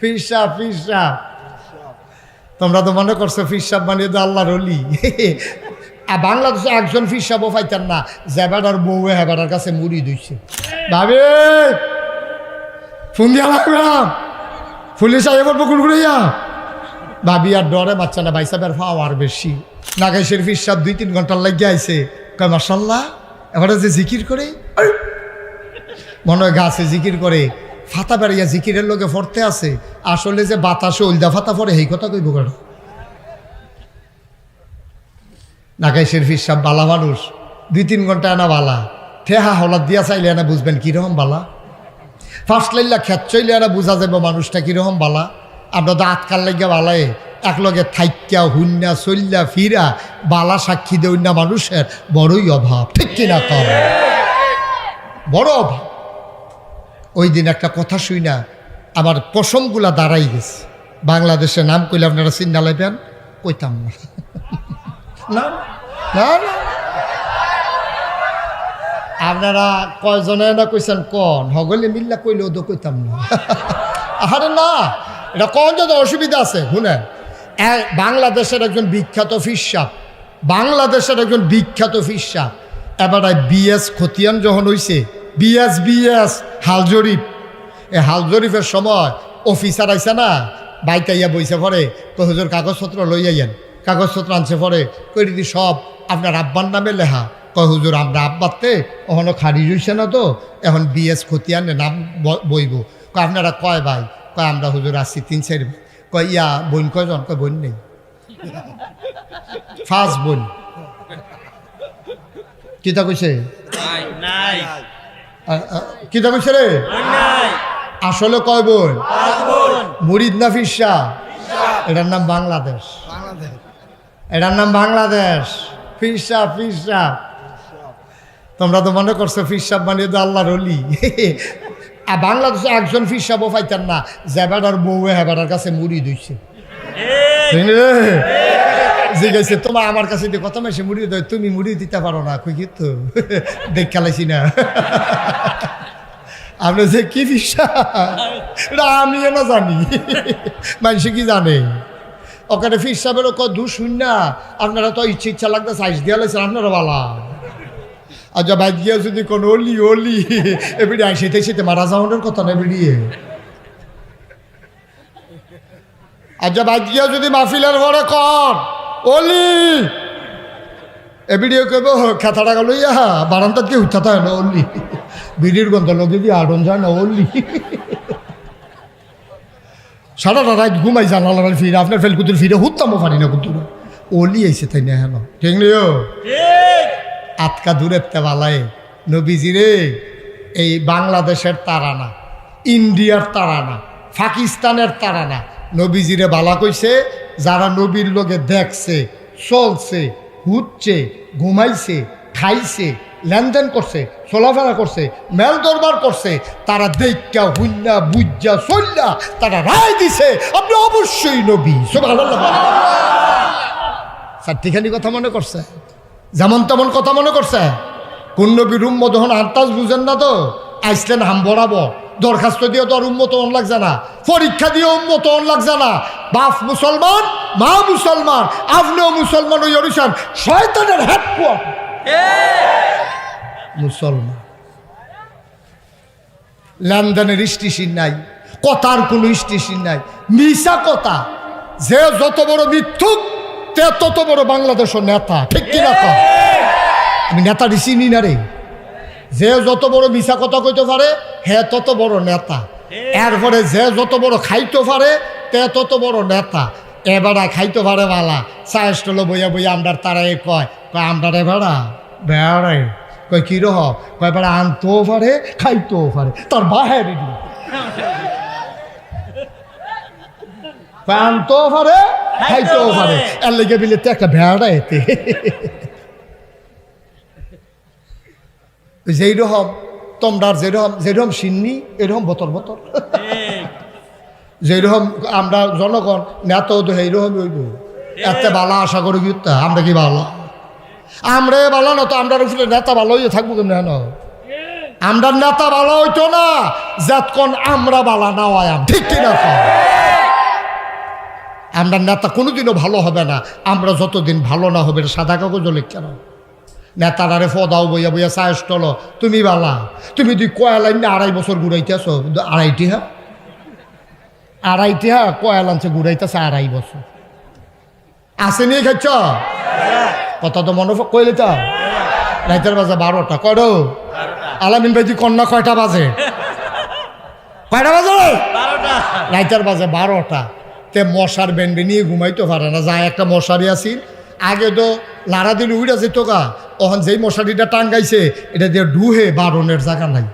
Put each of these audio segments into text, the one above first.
ফিরসাব ফিরসাব তোমরা তো মনে করছ ফিরসাব মানে তো আল্লাহর অলি বাংলাদেশে একজন ফিরসাবও পাইতেন না জেবাডার বউ হেবাডার কাছে মুড়ি দিচ্ছে ভাবে, ফোন দিয়া লাগলাম পুলিশ আগে বলব কুড়কুড়িয়া ভাবি, আর ডরে বাচ্চা না বাইসাবের পাওয়ার বেশি। নাগাইশের ফিরসাব দুই তিন ঘণ্টার লাগিয়ে আইছে। কয় মাসাল্লাহ এবারে যে জিকির করে, মনে হয় গাছে জিকির করে। ফাতা বেড়াইয়া জিকিরের লোকে ফরতে আছে, আসলে যে বাতাসে উলদা ফাতা পরে এই কথা কইব কেন? নাকাইশের ফির বালা মানুষ, দুই তিন ঘণ্টা আনা বালা। ঠেহা হলাদ দিয়া চাইলে না বুঝবেন কীরকম বালা? ফার্স্ট লাইলা খেত চইলে না বুঝা যাবে মানুষটা কীরকম বালা? আমরা তো আতকাল লাগিয়া বালায়, একলগে থাইক্যা হুন্যা চল্যা ফিরা, বালা সাক্ষী দেউন না মানুষের বড়ই অভাব। ঠিক কিনা কর বড় অভাব। ওই দিন একটা কথা শুই না আমার পশমগুলা দাঁড়াই গেছে। বাংলাদেশে নাম কইলে আপনারা চিন্তা লাইবেন? কইতাম না। না আপনারা কয়জনে না কইছেন কন? হগলে মিল্লা কইলেও তো কইতাম না। আরে না এটা কন যদি অসুবিধা আছে? শুনেন বাংলাদেশের একজন বিখ্যাত ফিসাব বাংলাদেশের একজন বিখ্যাত ফিসাব এবার বিএস খতিয়ান যখন হইছে বিএস বিএস, হাল জরিপ এই হাল জরিপের সময় অফিসার আইসা না বাইকাইয়া বইসে পরে তো হুজুর কাগজপত্র লই আইয়েন। কাগজপত্র আনছে পরে কই দিদি সব আপনার আব্বার নামে লেখা। কয় হুজুর আমরা আব্বাতে ওখানে খারি রইছে না তো, এখন বিএস খতিয়ানে নাম বইব। কয়, আপনারা কয় ভাই? কয়, আমরা হুজুর আসছি তিন, চার ভাই। কয়, ইয়া বোন কয়জন? কয়, বোন নেই। ফার্স্ট বোন। কিতা কইছে? নাই। কিতা কইছে রে? আসলে কয় বোন? মুরিদ না ফিসা এটার নাম বাংলাদেশ। এটার নাম বাংলাদেশ। ফিরসা ফিরসা। তোমরা তো মনে করছ ফিরসাব মানে তো আল্লাহর অলি আর বাংলাদেশে একজন ফিরসাবও পাইতেন না। জেবাডার বউ হেবাডার কাছে মুড়ি দিচ্ছে জিজ্ঞাসা তোমার আমার কাছে দিয়ে কত মাসে মুড়ি দেয়, তুমি মুড়ি দিতে পারো না। কই কি তো? দেখ খেলাইছি না। যে কি বিশ্বাস? না জানি। কি জানে? ওখানে ফির সাহেবেরও কত দূর শূন্য আপনারা তো ইচ্ছে ইচ্ছা লাগতে সাইজ দিয়া আপনারা বালা। আচ্ছা বাইক গিয়ে যদি কোনো অলি অলি, এবিডি আইসিতে সেতে মারা যাওয়ানোর কথা না বেরিয়ে আচ্ছা বাইক গিয়ে যদি মাহফিলের ঘরে কর অলি এবিডিও কেব খেতাটা গেল ইয়া বারান্দাত কি উঠাতে হয় না অলি বিড়ির গন্ধ লগে দিয়ে আড়ন যায় না অলি সারাটা রাত ঘুমাই জানালার ফিরে আপনার ফেল কুতুর ফিরে হুত্তামও পারি না কুতুর অলি আইসে তাই না হেন। ঠিক নিও আটকা দূরের তেবালায় নবীজিরে এই বাংলাদেশের তারানা ইন্ডিয়ার তারানা পাকিস্তানের তারানা নবীজিরে বালা কইছে, যারা নবীর লোকে দেখছে, চলছে হুচ্ছে ঘুমাইছে, খাইছে, লেনদেন করছে, চলাফেরা করছে, মেল দরবার করছে, তারা দেখা হুন্না বুজ্জা চল্লা তারা রায় দিছে, আপনি অবশ্যই নবী চারটিখানি কথা মনে করছে? যেমন তেমন কথা মনে করছে? কোন নবীর উম্মত যখন আন্তাজ বুঝেন না তো, আইসলেন হাম বরাবর। দরখাস্ত দিয়ে তো উন্মত অন লাগছে না। পরীক্ষা দিয়ে উম্মত অন লাগছে না। বাপ মুসলমান মা মুসলমান আপনিও মুসলমান ওই অরিসান শয়তানের হেডকোয়ার্টার মুসলমান। লেনদেনের স্টেশন নাই কথার কোনো স্টেশন নাই। মিশা কথা যে যত বড় মিথ্যুক তে তত বড় বাংলাদেশের নেতা। ঠিক কিনা আমি নেতাটি চিনি না রে। যে যত বড় মিশা কথা কইতে পারে, হে তত বড় নেতা। এরপরে যে যত বড় খাইতে পারে, তে তত বড় নেতা। এবারে খাইতে পারে বালা। চায় স্টলে বইয়া বইয়া আমরার তারাই কয় কয়, আমরার এবারা বেড়াই। কয়, কি রহ? কয়, বেড়া আনতেও পারে, খাইতেও পারে। তার বাহারে আনতেও পারে, খাইতেও পারে। এর লেগে বিলে, তো একটা ভেড়া এতে। যেই রকম তোমরার যেরকম যেরকম সিন্নি এরকম বতর বতর। যেরকম আমরা জনগণ নেতা তো সেইরকম হইব। এত বালা আশা করি কি তা? আমরা কি ভালো আমরা ভালো না তো আমরা উপরে নেতা ভালো হয়ে থাকব কেমন হেন? আমরা নেতা ভালো হইতো না যাতক্ষণ আমরা বালা না হয় ঠিক কিনা? আমরা নেতা কোনোদিনও ভালো হবে না। আমরা যতদিন ভালো না হবে সাদা কাগজ কেন নেতারারে ফদাও বইয়া বইয়া চায়স টল তুমি বালা তুমি তুই কয়ালাইন না আড়াই বছর ঘুরাইতে আসো আড়াইটি হা? আড়াইটি হ্যাঁ কয়ালাঞ্চে ঘুরাইতেছে আড়াই বছর। আসে নিয়ে খাচ্ছ কথা তো মনে কইলে তো? রাইতের বাজে বারোটা করো আলামিন ভাই তুই কন্যা কয়টা বাজে? কয়টা বাজে রাইতের বাজে বারোটা। তে মশার বেনবে নিয়ে ঘুমাইতে পারে না যায় একটা মশারি আসিল আগে তো লাড়া দিল উড়া যেত গা তখন যেই মশারিটা টাঙ্গাইছে, এটা দিয়ে ডুহে বারণের জায়গা নাই।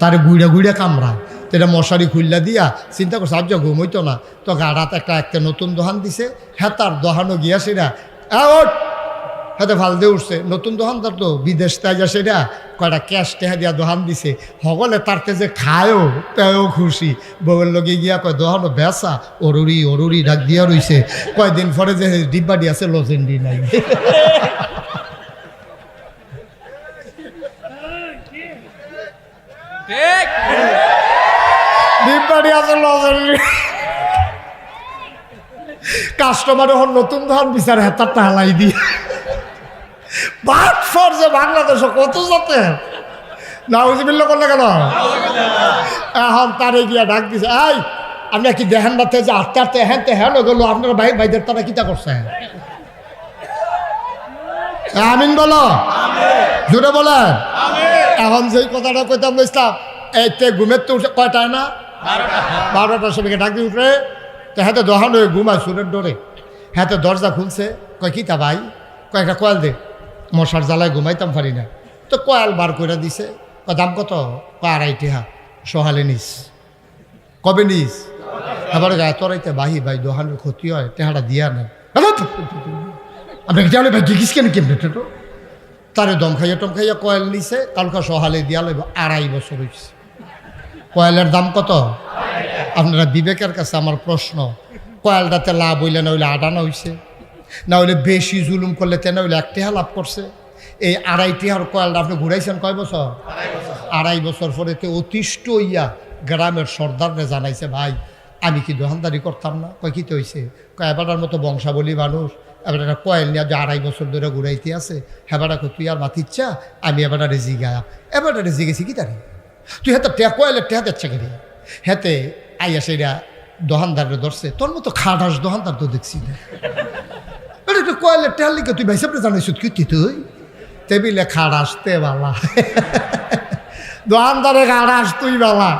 তার গুইড়া গুইড়া কামড়ায়। তো এটা মশারি খুললা দিয়া চিন্তা করছে আজ ঘুমইতো না। তো গাড়াত একটা একটা নতুন দোহান দিছে হ্যাঁ তার দোহানও গিয়া সেটা হাতে ভালো দিয়ে উঠছে। নতুন দোকানদার তো বিদেশ তাই যা সেটা কয়টা ক্যাশ টেহা দিয়া দোকান দিছে। সকলে তারতে যে খায়ও তেও খুশি। বউয়ের লগে গিয়া কয় দোকানো বেসা অরুরি অরুরি ডাক দিয়া রইছে। কয়দিন পরে যে ডিব্বাডি আছে লজেন্ডি নাই। লজেন্ডি। কাস্টমার এখন নতুন ধান বিচার হেতারটা হালাই দিয়ে। বাট ফর যে বাংলাদেশে কত যাতে নাউজিবিল্লা করলে কেন? এখন তারে গিয়া ডাক দিছে, এই আপনার কি দেখেন না যে আটতে আটতে হ্যাঁ তে হ্যাঁ গেলো, আপনার ভাই, ভাইদের তারা কিতা করছে? আমিন বলো। জুড়ে বলেন। এখন যেই কথাটা কইতাম ইসলাম এই তে ঘুমের তো উঠে কয়টায় না? বারোটার সময়কে ডাক দিয়ে উঠে, তো হাতে দহান হয়ে ঘুমায়, সুরের ডোরে। হাতে দরজা খুলছে, কয় কিতা ভাই? কয়েকটা কয়াল দে। মশার জ্বালায় ঘুমাইতাম পারি না। তো কয়াল বার করে দিছে দাম কত? কয় আড়াইটি হা সহালে নিস। কবে নিস? আবার গায়ে তরাইতে বাহি, ভাই, দোহানের ক্ষতি হয়, টেহাটা দিয়া নেই আপনি ভাই, দেখিস কেন কেমনে তারে দম খাইয়া টম খাইয়া কয়েল নিছে কালকা সহালে দিয়া লইব, আড়াই বছর হয়েছে কয়েলের দাম কত? আপনারা বিবেকের কাছে আমার প্রশ্ন, কয়েলটাতে লাভ হইলে না হইলে আডানা হইছে। না হইলে বেশি জুলুম করলে তে না হইলে একটিহা লাভ করছে। এই আড়াই টিহার কয়েলটা আপনি ঘুরাইছেন কয় বছর? আড়াই বছর পরে তে অতিষ্ঠ হইয়া গ্রামের সর্দাররে জানাইছে, ভাই, আমি কি দোকানদারি করতাম না? কয়, কি হয়েছে কয় এবারটার মতো বংশাবলী মানুষ, এবার একটা কয়েল নিয়ে যে আড়াই বছর ধরে ঘুরাইতে আছে হেবাটা তুই আর মাতিচ্ছা আমি এবারটা রেজি গায়া এবারটা রেজি গেছি কি তারি? তুই হাতে টে কয়েলের টেহা দিচ্ছে কেন? হেতে আইয়া সেটা দোকানদারে ধরছে, তোর মতো খাটাস দোকানদার তো দেখছি না। কয়েলের টেহার লিখে তুই ভাই সাপড়ে জানাইছ, কি তুই? টেবিলে খাড়াস তে বালা। দোকানদারে খাড়াস তুই বালা।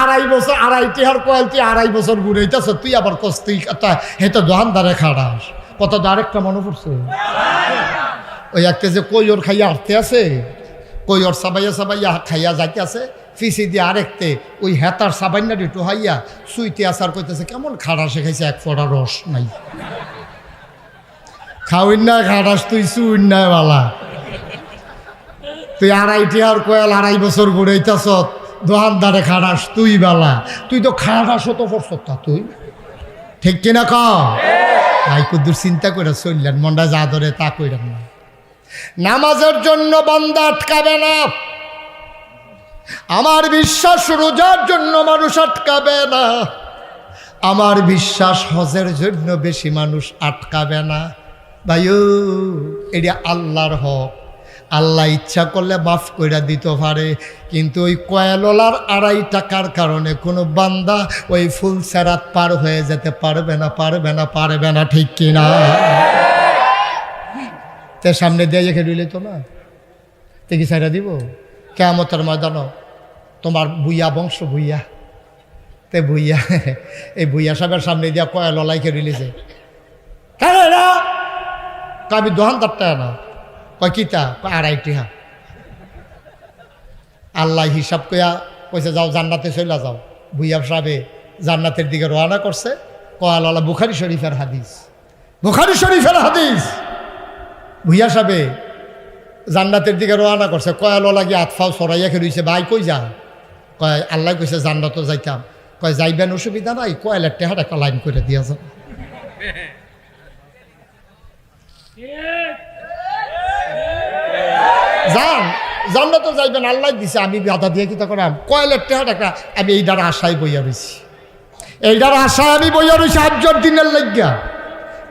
আড়াই বছর, আড়াই টেহার কয়েল তুই আড়াই বছর ঘুরাইতেছ তুই আবার কস, তুই হেতে দোকানদারে খাড়াস কত তো আরেকটা মনে পড়ছে? ওই একটা যে কই ওর খাইয়া আটতে আছে কই ওর সাবাইয়া সাবাইয়া খাইয়া যাইতে আছে, ফিসি দিয়ে আরেকতে ওই হেতার সাবাইনা একটু হাইয়া সুইতে আসার কইতেছে, কেমন খাড়া শেখাইছে এক ফোড়া রস নাই। খাওয়াই না খাটাস তুই সুইন না বালা। তুই আড়াইটি আর কয়াল, আড়াই বছর ঘুরাইতেছ দোকানদারে খাটাস তুই বালা। তুই তো খাটাস তো পড়ছ তুই। ঠিক কিনা ক? ভাই কুদ্দুর চিন্তা করে চললেন, মনটা যা ধরে তা কইরেন না নামাজের জন্য বান্দা আটকাবে না। আমার বিশ্বাস রোজার জন্য মানুষ আটকাবে না। আমার বিশ্বাস হজের জন্য বেশি মানুষ আটকাবে না। ভাইও এটা আল্লাহর হক। আল্লাহ ইচ্ছা করলে মাফ করে দিতে পারে, কিন্তু ওই কয়েললার আড়াই টাকার কারণে কোনো বান্দা ওই ফুল সেরাত পার হয়ে যেতে পারবে না পারবে না পারবে না, ঠিক কিনা তে সামনে দিয়ে রেখে দিলে তো না? তে কি সাইরা দিব? কেমতের ময়দানও তোমার বুইয়া বংশ বুইয়া তে বুইয়া এই বুইয়া সাহেবের সামনে দিয়া কয়াল লাইকে রিলিজে কেন না আমি দোকানদারটা না। কয় কিতা কয়, আড়াইটি হা আল্লাহ হিসাব কইয়া কইছে, যাও, জান্নাতে চলে যাও। ভুইয়া সাহেবে জান্নাতের দিকে রওনা করছে। কয়ালওয়ালা বুখারি শরীফের হাদিস। বুখারি শরীফের হাদিস। ভুইয়া সাহেবে জান্নাতের দিকে রওনা করছে। কয়ালওয়ালা গিয়ে আতফাও সরাইয়া খেয়ে ভাই, কই যা কয়, আল্লাহ কইছে জান্নাতও যাইতাম। কয়, যাইবেন, অসুবিধা নাই। কয়লার টেহার একটা লাইন করে দিয়েছে যান জান্নাতও যাইবেন, আল্লাহ দিছে, আমি বাধা দিয়ে কিতা করাম? কয়লার টেহার একটা, আমি এই দ্বারা আশায় বইয়া রয়েছি এইটার আশায় আমি বইয়া রয়েছি আটজন দিনের লাগিয়া।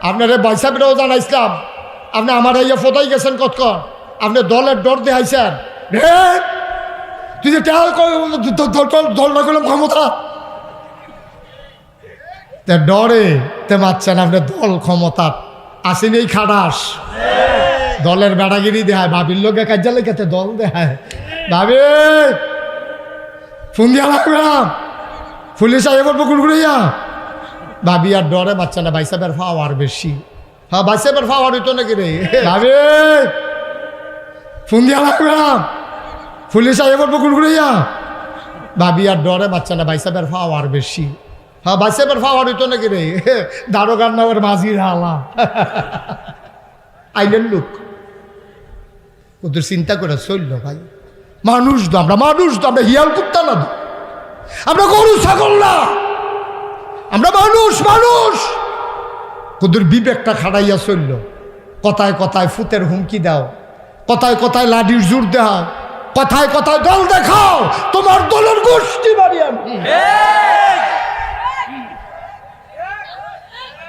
আপনারে বাইসাবেরাও জানাইছিলাম, আপনি আমার ইয়ে ফোটাই গেছেন কতক্ষণ? আপনি দলের ডর দেখাইছেন। তুই দল না ক্ষমতা? তে ডরে, তে মারছেন আপনি দল ক্ষমতা আসেনি এই খাটাস। দলের বেড়াগিরি দেখায়, ভাবির লোকে কাজা লেগেতে দল দেখায়। ভাবি, ফোন দিয়া লাগবে না। পুলিশ আগে বলব কুড়কুড়িয়া আর ডরে বাচ্চা না ভাই বাইসাবের পাওয়ার বেশি। হ্যাঁ বাইসাবের পাওয়ার হইতো নাকি রে? ভাবি, ফোন দিয়া লাগবে না। পুলিশ আগে বলব কুড়কুড়িয়া আর ডরে বাচ্চা না ভাই বাইসাবের পাওয়ার বেশি। হ্যাঁ বাইসাবের পাওয়ার হইতো নাকি রে? দারোগার নামের মাঝির হালা। আইলেন লোক। ওদের চিন্তা করে চলল ভাই। মানুষ তো আমরা মানুষ তো আমরা হিয়াল কুত্তা না। আমরা গরু ছাগল না। আমরা মানুষ মানুষ। ওদের বিবেকটা খাড়াইয়া চলল। কথায় কথায় ফুতের হুমকি দাও। কথায় কথায় লাডির জোর দাও কথায় কথায় দল দেখাও। তোমার দলের গোষ্ঠী বাড়ি আমি।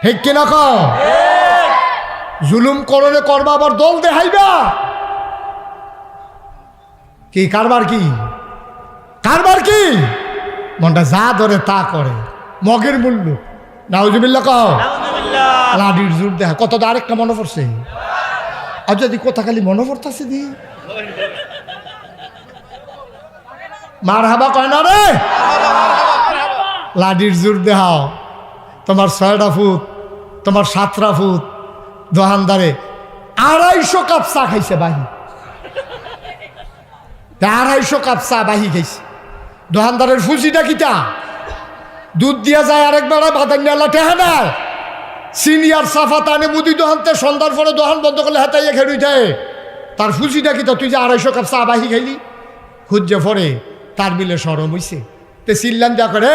ঠিক কিনা কও? জুলুম করলে করবা আবার দল দেখাইবা? কি কারবার কি? কারবার কি? মনটা যা ধরে তা করে। মগের মূল্য। নাউজুবিল্লা কও। লাডির জোর দেখা কত আরেকটা মনে পড়ছে? আর যদি কথা খালি মনে পড়তেছে দি? মার হাবা কয় না রে? লাডির জোর দেহাও তোমার ছয়টা ফুট তোমার সাতটা ফুট। দোকানদারে আড়াইশো কাপ চা খাইছে বাহি তা আড়াইশো কাপ চা বাহি খাইছে দোকানদারের ফুসিটা কিটা? দুধ দিয়া যায় আরেক বেড়া বাদান নেলা টেহা নেয় সিনিয়র সাফা তানে মুদি দোহানতে সন্ধ্যার পরে দোহান বন্ধ করলে হাতাইয়া খেড়ুই যায় তার ফুসিটা কিটা? তুই যে আড়াইশো কাপ চা বাহি খাইলি? খুঁজে পরে তার মিলে সরম হইছে। তে চিল্লান যা করে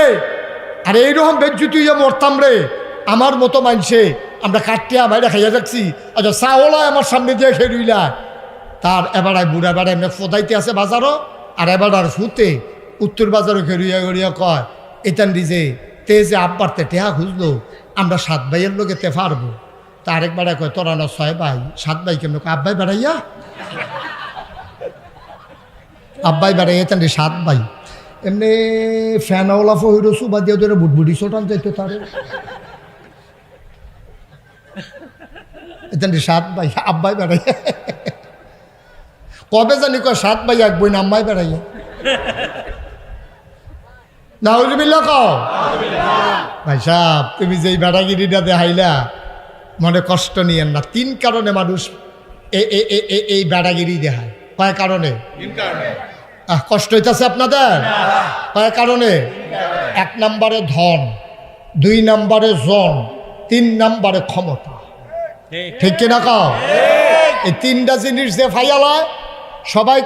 আরে এইরকম যে মরতাম রে, আমার মতো মানছে, আমরা কাটিয়া বাইরে খাইয়া যাচ্ছি। আচ্ছা চাওলা আমার সামনে দিয়ে খেলুইলা তার এবারায় বুড়া বেড়া এমনি ফোদাইতে আছে বাজারও, আর এবার আর ফুতে উত্তর বাজারও খেলুইয়া গড়িয়া কয়, এটান দিছে তে যে আব্বার আব্বারতে টেহা খুঁজলো, আমরা সাত ভাইয়ের লোকে তে পারব তা আরেক বেড়া কয়, তোরা না ছয় ভাই, সাত ভাই কেমন আব্বাই বেড়াইয়া? আব্বাই বেড়াই এতেন সাত ভাই। এমনি ফ্যানওয়ালা ফহির সুবা দিয়ে ধরে বুটবুটি ছোটান যাইতো তার। এতেন সাত ভাই, আব্বাই বেড়াই কবে জানি কয় সাত ভাই এক বই আম্মাই বেড়াইয়া। নাউজুবিল্লা কও? ভাই সাহ তুমি যেই বেড়াগিরিটা দেখাইলা মনে কষ্ট নিয়েন না। তিন কারণে মানুষ এ- এ- এ- এ- এই বেড়াগিরি দেখায়। কয় কারণে? আহ, কষ্ট হইতেছে আপনাদের? কয় কারণে? এক নম্বরে ধন দুই নম্বরে জন তিন নম্বরে ক্ষমতা। ঠিক। কিনা কও? এই তিনটা জিনিস যে ফাইয়ালায় সবাই